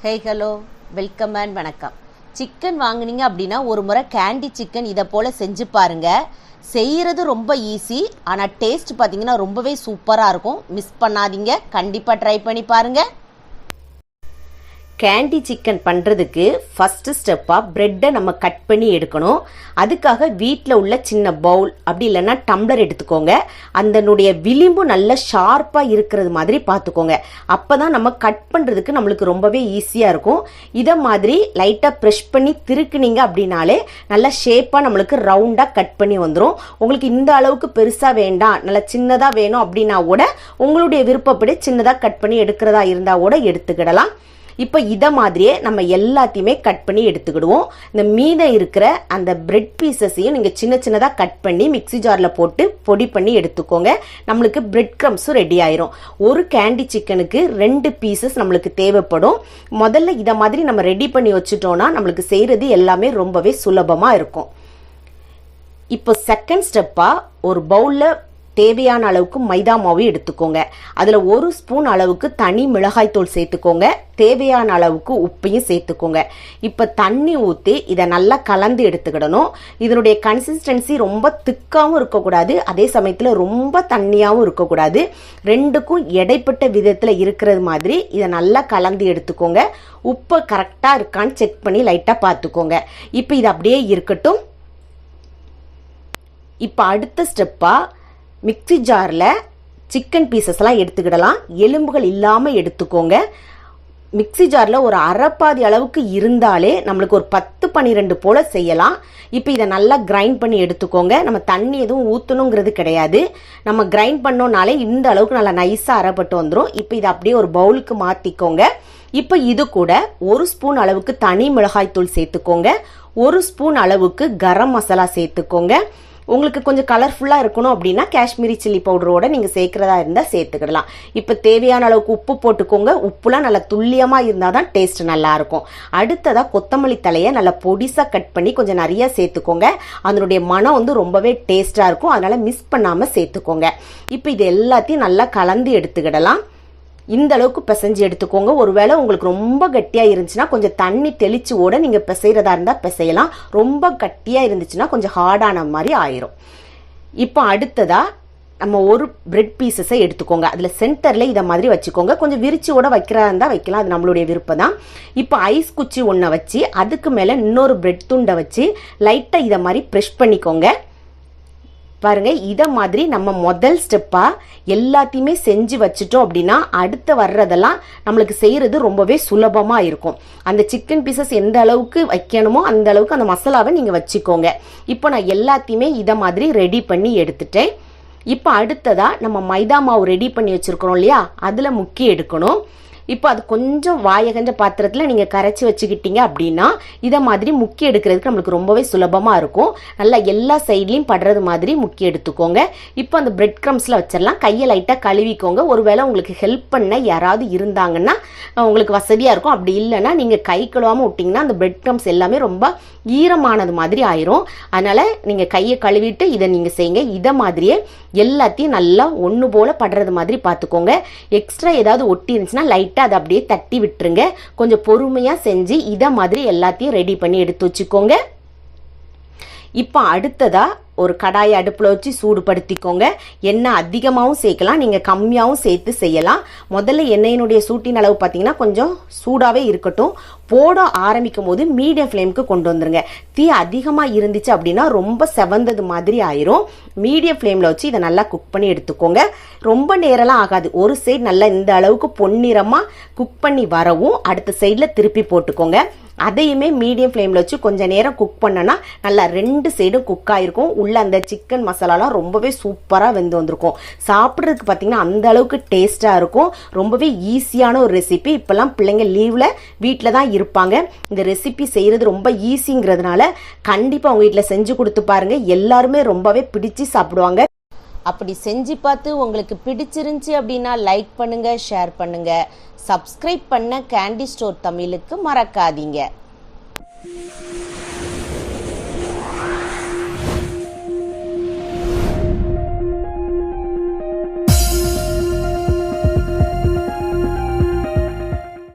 Hey hello welcome and வணக்கம். Chicken வாங்கினீங்க அப்படின்னா ஒரு முறை கேண்டி சிக்கன் இதை போல் செஞ்சு பாருங்க. செய்கிறது ரொம்ப ஈஸி ஆனால் டேஸ்ட் பார்த்தீங்கன்னா ரொம்பவே சூப்பராக இருக்கும். மிஸ் பண்ணாதீங்க. கண்டிப்பாக ட்ரை பண்ணி பாருங்கள் கேண்டி சிக்கன் பண்ணுறதுக்கு ஃபஸ்ட்டு ஸ்டெப்பாக ப்ரெட்டை நம்ம கட் பண்ணி எடுக்கணும். அதுக்காக வீட்டில் உள்ள சின்ன பவுல் அப்படி இல்லைன்னா டம்ளர் எடுத்துக்கோங்க. அதனுடைய விளிம்பு நல்ல ஷார்ப்பாக இருக்கிறது மாதிரி பார்த்துக்கோங்க. அப்போ தான் நம்ம கட் பண்ணுறதுக்கு நம்மளுக்கு ரொம்பவே ஈஸியாக இருக்கும். இதை மாதிரி லைட்டாக ப்ரெஷ் பண்ணி திருக்குனீங்க அப்படின்னாலே நல்லா ஷேப்பாக நம்மளுக்கு ரவுண்டாக கட் பண்ணி வந்துடும் உங்களுக்கு இந்த அளவுக்கு பெருசாக வேண்டாம். நல்லா சின்னதாக வேணும் அப்படின்னா கூட உங்களுடைய விருப்பப்படி சின்னதாக கட் பண்ணி எடுக்கிறதா இருந்தால் கூட எடுத்துக்கிடலாம். இப்போ இதை மாதிரியே நம்ம எல்லாத்தையுமே கட் பண்ணி எடுத்துக்கிடுவோம். இந்த மீதம் இருக்கிற அந்த பிரெட் பீசஸையும் நீங்கள் சின்ன சின்னதாக கட் பண்ணி மிக்ஸி ஜாரில் போட்டு பொடி பண்ணி எடுத்துக்கோங்க. நம்மளுக்கு பிரெட் க்ரம்ஸும் ரெடி ஆயிரும். ஒரு கேண்டி சிக்கனுக்கு ரெண்டு பீசஸ் நம்மளுக்கு தேவைப்படும். முதல்ல இதை மாதிரி நம்ம ரெடி பண்ணி வச்சுட்டோம்னா நம்மளுக்கு செய்கிறது எல்லாமே ரொம்பவே சுலபமாக இருக்கும். இப்போ செகண்ட் ஸ்டெப்பாக ஒரு பவுலில் தேவையான அளவுக்கு மைதா மாவு எடுத்துக்கோங்க. அதில் ஒரு ஸ்பூன் அளவுக்கு தனி மிளகாய்த்தூள் சேர்த்துக்கோங்க. தேவையான அளவுக்கு உப்பையும் சேர்த்துக்கோங்க. இப்போ தண்ணி ஊற்றி இதை நல்லா கலந்து எடுத்துக்கிடணும். இதனுடைய கன்சிஸ்டன்சி ரொம்ப திக்காகவும் இருக்கக்கூடாது. அதே சமயத்தில் ரொம்ப தண்ணியாகவும் இருக்கக்கூடாது. ரெண்டுக்கும் இடைப்பட்ட விதத்தில் இருக்கிறது மாதிரி இதை நல்லா கலந்து எடுத்துக்கோங்க. உப்பு கரெக்டாக இருக்கான்னு செக் பண்ணி லைட்டாக பார்த்துக்கோங்க இப்போ இது அப்படியே இருக்கட்டும். இப்போ அடுத்த ஸ்டெப்பாக மிக்ஸி ஜாரில் சிக்கன் பீசஸ்லாம் எடுத்துக்கிடலாம். எலும்புகள் இல்லாமல் எடுத்துக்கோங்க. மிக்ஸி ஜாரில் ஒரு அரைப்பாதி அளவுக்கு இருந்தாலே நம்மளுக்கு ஒரு பத்து பன்னிரெண்டு போல் செய்யலாம். இப்போ இதை நல்லா கிரைண்ட் பண்ணி எடுத்துக்கோங்க. நம்ம தண்ணி எதுவும் ஊற்றணுங்கிறது கிடையாது. நம்ம கிரைண்ட் பண்ணோனாலே இந்த அளவுக்கு நல்லா நைஸாக அரைப்பட்டு வந்துடும் இப்போ இதை அப்படியே ஒரு பவுலுக்கு மாற்றிக்கோங்க இப்போ இது கூட ஒரு ஸ்பூன் அளவுக்கு தனி மிளகாய்த்தூள் சேர்த்துக்கோங்க. ஒரு ஸ்பூன் அளவுக்கு கரம் மசாலா சேர்த்துக்கோங்க. உங்களுக்கு கொஞ்சம் கலர்ஃபுல்லாக இருக்கணும் அப்படின்னா காஷ்மீரி சில்லி பவுடரோட நீங்கள் சேர்க்குறதா இருந்தால் சேர்த்துக்கிடலாம். இப்போ தேவையான அளவுக்கு உப்பு போட்டுக்கோங்க. உப்புலாம் நல்லா துல்லியமாக இருந்தால் தான் டேஸ்ட் நல்லாயிருக்கும். அடுத்ததாக கொத்தமல்லி தலையை நல்லா பொடிசாக கட் பண்ணி கொஞ்சம் நிறைய சேர்த்துக்கோங்க. அதனுடைய மனம் வந்து ரொம்பவே டேஸ்ட்டாக இருக்கும். அதனால் மிஸ் பண்ணாமல் சேர்த்துக்கோங்க. இப்போ இது எல்லாத்தையும் நல்லா கலந்து எடுத்துக்கிடலாம். இந்த அளவுக்கு பிசைஞ்சு எடுத்துக்கோங்க. ஒருவேளை உங்களுக்கு ரொம்ப கட்டியாக இருந்துச்சுன்னா கொஞ்சம் தண்ணி தெளிச்சு ஓட நீங்கள் பிசைகிறதா இருந்தால் பிசையலாம். ரொம்ப கட்டியாக இருந்துச்சுன்னா கொஞ்சம் ஹார்டான மாதிரி ஆயிரும். இப்போ அடுத்ததாக நம்ம ஒரு பிரெட் பீசஸை எடுத்துக்கோங்க. அதில் சென்டரில் இதை மாதிரி வச்சுக்கோங்க. கொஞ்சம் விரிச்சியோட வைக்கிறதா இருந்தால் வைக்கலாம். அது நம்மளுடைய விருப்பம் தான் இப்போ ஐஸ் குச்சி ஒன்றை வச்சு அதுக்கு மேலே இன்னொரு பிரெட் துண்டை வச்சு லைட்டாக இதை மாதிரி ப்ரெஷ் பண்ணிக்கோங்க. பாருங்க இதை மாதிரி நம்ம முதல் ஸ்டெப்பாக எல்லாத்தையுமே செஞ்சு வச்சுட்டோம் அப்படின்னா அடுத்து வர்றதெல்லாம் நம்மளுக்கு செய்கிறது ரொம்பவே சுலபமாக இருக்கும். அந்த சிக்கன் பீசஸ் எந்த அளவுக்கு வைக்கணுமோ அந்த அளவுக்கு அந்த மசாலாவை நீங்கள் வச்சுக்கோங்க. இப்போ நான் எல்லாத்தையுமே இதை மாதிரி ரெடி பண்ணி எடுத்துட்டேன். இப்போ அடுத்ததாக நம்ம மைதா மாவு ரெடி பண்ணி வச்சுருக்கிறோம் இல்லையா? அதில் முக்கி எடுக்கணும். இப்போ அது கொஞ்சம் வாயகஞ்ச பாத்திரத்தில் நீங்கள் கரைச்சி வச்சுக்கிட்டீங்க அப்படின்னா இதை மாதிரி முக்கி எடுக்கிறதுக்கு நம்மளுக்கு ரொம்பவே சுலபமாக இருக்கும். நல்லா எல்லா சைட்லேயும் படுறது மாதிரி முக்கி எடுத்துக்கோங்க. இப்போ அந்த பிரெட் க்ரம்ஸில் வச்சிடலாம். கையை லைட்டாக கழுவிக்கோங்க. ஒருவேளை உங்களுக்கு ஹெல்ப் பண்ண யாராவது இருந்தாங்கன்னா உங்களுக்கு வசதியாக இருக்கும். அப்படி இல்லைன்னா நீங்கள் கை கழுவாமல் விட்டிங்கன்னா அந்த பிரெட் க்ரம்ஸ் எல்லாமே ரொம்ப ஈரமானது மாதிரி ஆயிரும். அதனால் நீங்கள் கையை கழுவிட்டு இதை நீங்கள் செய்யுங்க. இதை மாதிரியே எல்லாத்தையும் நல்லா ஒன்று போல் படுறது மாதிரி பார்த்துக்கோங்க. எக்ஸ்ட்ரா ஏதாவது ஒட்டி இருந்துச்சுன்னா லைட் லைட்டாக அதை அப்படியே தட்டி விட்டுருங்க. கொஞ்சம் பொறுமையாக செஞ்சு இதை மாதிரி எல்லாத்தையும் ரெடி பண்ணி எடுத்து வச்சுக்கோங்க. இப்போ அடுத்ததாக ஒரு கடாயை அடுப்பில் வச்சு சூடுபடுத்திக்கோங்க. எண்ணெய் அதிகமாகவும் சேர்க்கலாம். நீங்கள் கம்மியாகவும் சேர்த்து செய்யலாம். முதல்ல எண்ணெயினுடைய சூட்டின் அளவு பார்த்தீங்கன்னா கொஞ்சம் சூடாகவே இருக்கட்டும். போட ஆரம்பிக்கும் போது மீடியம் ஃப்ளேமுக்கு கொண்டு வந்துருங்க. தீ அதிகமாக இருந்துச்சு அப்படின்னா ரொம்ப செவந்தது மாதிரி ஆயிரும். மீடியம் ஃப்ளேமில் வச்சு இதை நல்லா குக் பண்ணி எடுத்துக்கோங்க. ரொம்ப நேரம்லாம் ஆகாது. ஒரு சைடு நல்லா இந்த அளவுக்கு பொன்னிறமாக குக் பண்ணி வரவும் அடுத்த சைடில் திருப்பி போட்டுக்கோங்க. அதையுமே மீடியம் ஃப்ளேமில் வச்சு கொஞ்சம் நேரம் குக் பண்ணனா நல்லா ரெண்டு சைடும் குக் ஆகிருக்கும் உள்ள அந்த சிக்கன் மசாலாலாம் ரொம்பவே சூப்பராக வெந்து வந்திருக்கும். சாப்பிட்றதுக்கு பார்த்தீங்கன்னா அந்த அளவுக்கு டேஸ்ட்டாக இருக்கும். ரொம்பவே ஈஸியான ஒரு ரெசிபி இப்போல்லாம் பிள்ளைங்க லீவில் வீட்டில் தான் இருப்பாங்க. இந்த ரெசிபி செய்கிறது ரொம்ப ஈஸிங்கிறதுனால கண்டிப்பாக அவங்க வீட்டில் செஞ்சு கொடுத்து பாருங்கள் எல்லாருமே ரொம்பவே பிடிச்சு சாப்பிடுவாங்க. அப்படி செஞ்சு பார்த்து உங்களுக்கு பிடிச்சிருந்துச்சி அப்படின்னா லைக் பண்ணுங்க ஷேர் பண்ணுங்க. சப்ஸ்கிரைப் பண்ண கேண்டி ஸ்டோர் தமிழுக்கு மறக்காதீங்க.